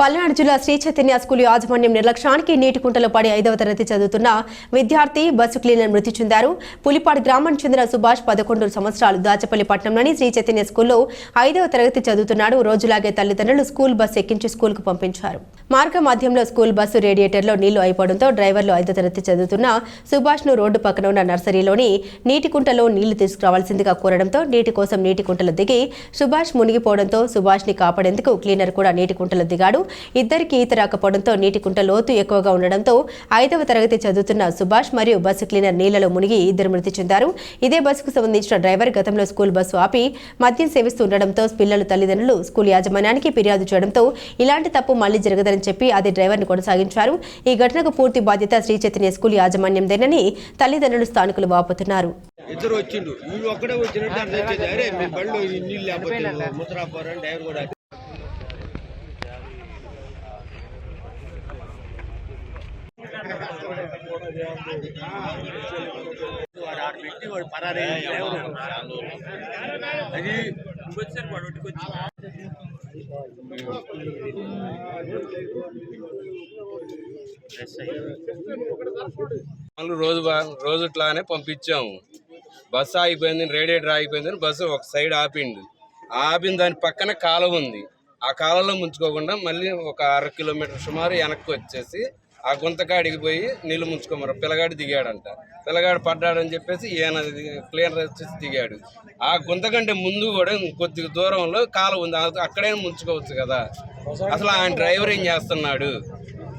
పల్నాడు జిల్లా శ్రీ చైతన్య స్కూల్ యాజమాన్యం నిర్లక్ష్యానికి నీటి కుంటలో పడి ఐదవ తరగతి చదువుతున్న విద్యార్థి బస్సు క్లీనర్ మృతి చెందారు. పులిపాడు గ్రామానికి చెందిన సుభాష్ పదకొండు సంవత్సరాలు దాచపల్లి పట్టణంలోని శ్రీ చైతన్య స్కూల్లో ఐదవ తరగతి చదువుతున్నాడు. రోజులాగే తల్లిదండ్రులు స్కూల్ బస్సు ఎక్కించి స్కూల్కు పంపించారు. మార్గ మధ్యంలో స్కూల్ బస్సు రేడియేటర్లో నీళ్ళు అయిపోవడంతో డ్రైవర్లు ఐదో తరగతి చదువుతున్న సుభాష్ను రోడ్డు పక్కన ఉన్న నర్సరీలోని నీటి కుంటలో నీళ్ళు తీసుకురావాల్సిందిగా కోరడంతో నీటి కోసం నీటి కుంటలో దిగి సుభాష్ మునిగిపోవడంతో సుభాష్ని కాపాడేందుకు క్లీనర్ కూడా నీటి కుంటలో దిగాడు. ఇద్దరికి ఈత రాకపోవడంతో నీటి కుంట లోతు ఎక్కువగా ఉండడంతో ఐదవ తరగతి చదువుతున్న సుభాష్ మరియు బస్సు క్లీనర్ నీళ్ళలో మునిగి ఇద్దరు మృతి చెందారు. ఇదే బస్సుకు సంబంధించిన డ్రైవర్ గతంలో స్కూల్ బస్సు ఆపి మద్యం సేవిస్తూ ఉండడంతో పిల్లల తల్లిదండ్రులు స్కూల్ యాజమాన్యానికి ఫిర్యాదు చేయడంతో ఇలాంటి తప్పు మళ్ళీ జరగదని చెప్పి అదే డ్రైవర్ను కొనసాగించారు. ఈ ఘటనకు పూర్తి బాధ్యత శ్రీ చైతన్య స్కూల్ యాజమాన్యందేనని తల్లిదండ్రులు స్థానికులు వాపోతున్నారు. ఇద్దరు వచ్చిండు ఒక్కడే వచ్చినట్టు అర్థం చేసి అరే మీ బళ్ళు నీళ్ళు లేకపోతే డ్రైవర్ కూడా వాడు ఆడ పెట్టి వాడు పరారీ అది వచ్చారు వాడు రోజు రోజు ఇట్లానే పంపించాము. బస్సు ఆగిపోయింది రేడియేటర్ ఆగిపోయిందని బస్సు ఒక సైడ్ ఆపిండు. ఆపిన దాని పక్కన కాలువ ఉంది. ఆ కాలంలో ముంచుకోకుండా మళ్ళీ ఒక అర కిలోమీటర్ సుమారు వెనక్కి వచ్చేసి ఆ గుంతకాడికి పోయి నీళ్ళు ముంచుకోమరు పిల్లగాడు దిగాడంట. పిల్లగాడు పడ్డాడని చెప్పేసి ఈయన క్లీనర్ వచ్చేసి దిగాడు. ఆ గుంత కంటే ముందు కూడా కొద్దిగా దూరంలో కాలు ఉంది. ఆ- అక్కడైనా ముంచుకోవచ్చు కదా. అసలు ఆయన డ్రైవర్ ఏం చేస్తున్నాడు?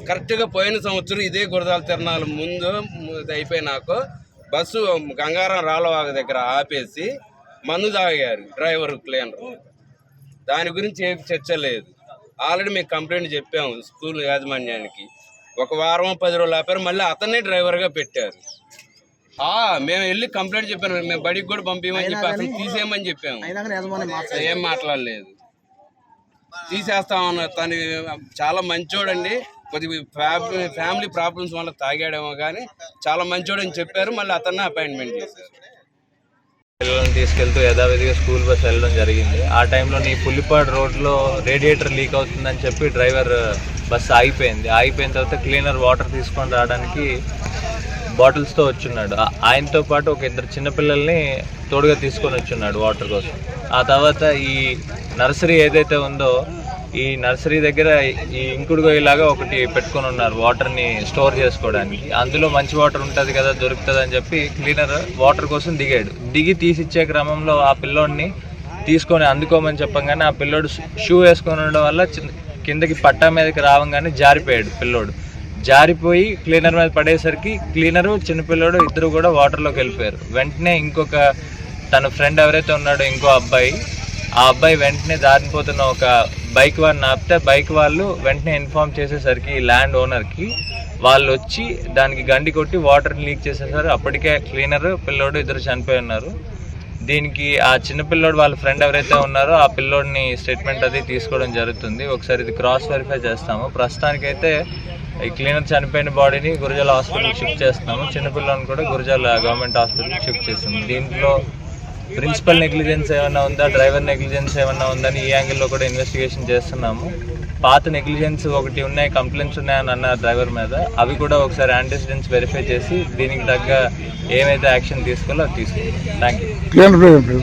కరెక్ట్గా పోయిన సంవత్సరం ఇదే గురదాల తిరణాలు ముందు ము- అయిపోయినాక బస్సు గంగారం రాళ్ళవాగ దగ్గర ఆపేసి మందు తాగారు డ్రైవర్ క్లీనర్ దాని గురించి ఏం చర్చ లేదు. ఆల్రెడీ మేము కంప్లైంట్ చెప్పాము స్కూల్ యాజమాన్యానికి. ఒక వారం పది రోజులు ఆపారు. మళ్ళీ అతన్నే డ్రైవర్గా పెట్టారు. ఆ, మేము వెళ్ళి కంప్లైంట్ చెప్పాను. మేము బడికి కూడా పంపించమని చెప్పి అసలు తీసేయమని చెప్పాము. ఏం మాట్లాడలేదు. తీసేస్తామన్న తను చాలా మంచోడండి. కొద్దిగా ఫ్యామిలీ ఫ్యామిలీ ప్రాబ్లమ్స్ వల్ల తాగాడేమో కానీ చాలా మంచోడని చెప్పారు. మళ్ళీ అతన్ని అపాయింట్మెంట్ చేశారు. పిల్లల్ని తీసుకెళ్తూ యథావిధిగా స్కూల్ బస్ వెళ్ళడం జరిగింది. ఆ టైంలో నీ పుల్లిపాడు రోడ్లో రేడియేటర్ లీక్ అవుతుందని చెప్పి డ్రైవర్ బస్సు ఆగిపోయింది. ఆగిపోయిన తర్వాత క్లీనర్ వాటర్ తీసుకొని రావడానికి బాటిల్స్తో వచ్చున్నాడు. ఆయనతో పాటు ఒక ఇద్దరు చిన్నపిల్లల్ని తోడుగా తీసుకొని వచ్చున్నాడు వాటర్ కోసం. ఆ తర్వాత ఈ నర్సరీ ఏదైతే ఉందో ఈ నర్సరీ దగ్గర ఈ ఇంకుడు గొయ్యిలాగా ఒకటి పెట్టుకొని ఉన్నారు వాటర్ని స్టోర్ చేసుకోవడానికి. అందులో మంచి వాటర్ ఉంటుంది కదా దొరుకుతుంది అని చెప్పి క్లీనర్ వాటర్ కోసం దిగాడు. దిగి తీసిచ్చే క్రమంలో ఆ పిల్లోడిని తీసుకొని అందుకోమని చెప్పంగానే ఆ పిల్లోడు షూ వేసుకొని ఉండడం వల్ల కిందకి పట్టా మీదకి రావంగానే జారిపోయాడు పిల్లోడు. జారిపోయి క్లీనర్ మీద పడేసరికి క్లీనరు చిన్నపిల్లోడు ఇద్దరు కూడా వాటర్లోకి వెళ్ళిపోయారు. వెంటనే ఇంకొక తన ఫ్రెండ్ ఎవరైతే ఉన్నాడో ఇంకో అబ్బాయి ఆ అబ్బాయి వెంటనే దారిపోతున్న ఒక బైక్ వాళ్ళని ఆపితే బైక్ వాళ్ళు వెంటనే ఇన్ఫార్మ్ చేసేసరికి ల్యాండ్ ఓనర్కి వాళ్ళు వచ్చి దానికి గండి కొట్టి వాటర్ లీక్ చేసేసారు. అప్పటికే క్లీనర్ పిల్లోడు ఇద్దరు చనిపోయి ఉన్నారు. దీనికి ఆ చిన్న పిల్లోడు వాళ్ళ ఫ్రెండ్ ఎవరైతే ఉన్నారో ఆ పిల్లోడిని స్టేట్మెంట్ అది తీసుకోవడం జరుగుతుంది. ఒకసారి ఇది క్రాస్ వెరిఫై చేస్తాము. ప్రస్తుతానికైతే ఈ క్లీనర్ చనిపోయిన బాడీని గురజాల హాస్పిటల్కి షిఫ్ట్ చేస్తున్నాము. చిన్నపిల్లని కూడా గురజాల గవర్నమెంట్ హాస్పిటల్కి షిఫ్ట్ చేస్తుంది దీంట్లో ప్రిన్సిపల్ నెగ్లిజెన్స్ ఏమైనా ఉందా? డ్రైవర్ నెగ్లిజెన్స్ ఏమైనా ఉందని ఈ యాంగిల్లో కూడా ఇన్వెస్టిగేషన్ చేస్తున్నాము. పాత నెగ్లిజెన్స్ ఒకటి ఉన్నాయి కంప్లైంట్స్ ఉన్నాయని అన్న డ్రైవర్ మీద. అవి కూడా ఒకసారి యాంటిసిడెంట్స్ వెరిఫై చేసి దీనికి తగ్గ ఏమైతే యాక్షన్ తీసుకోవాలో అది తీసుకుంటాం థ్యాంక్ యూ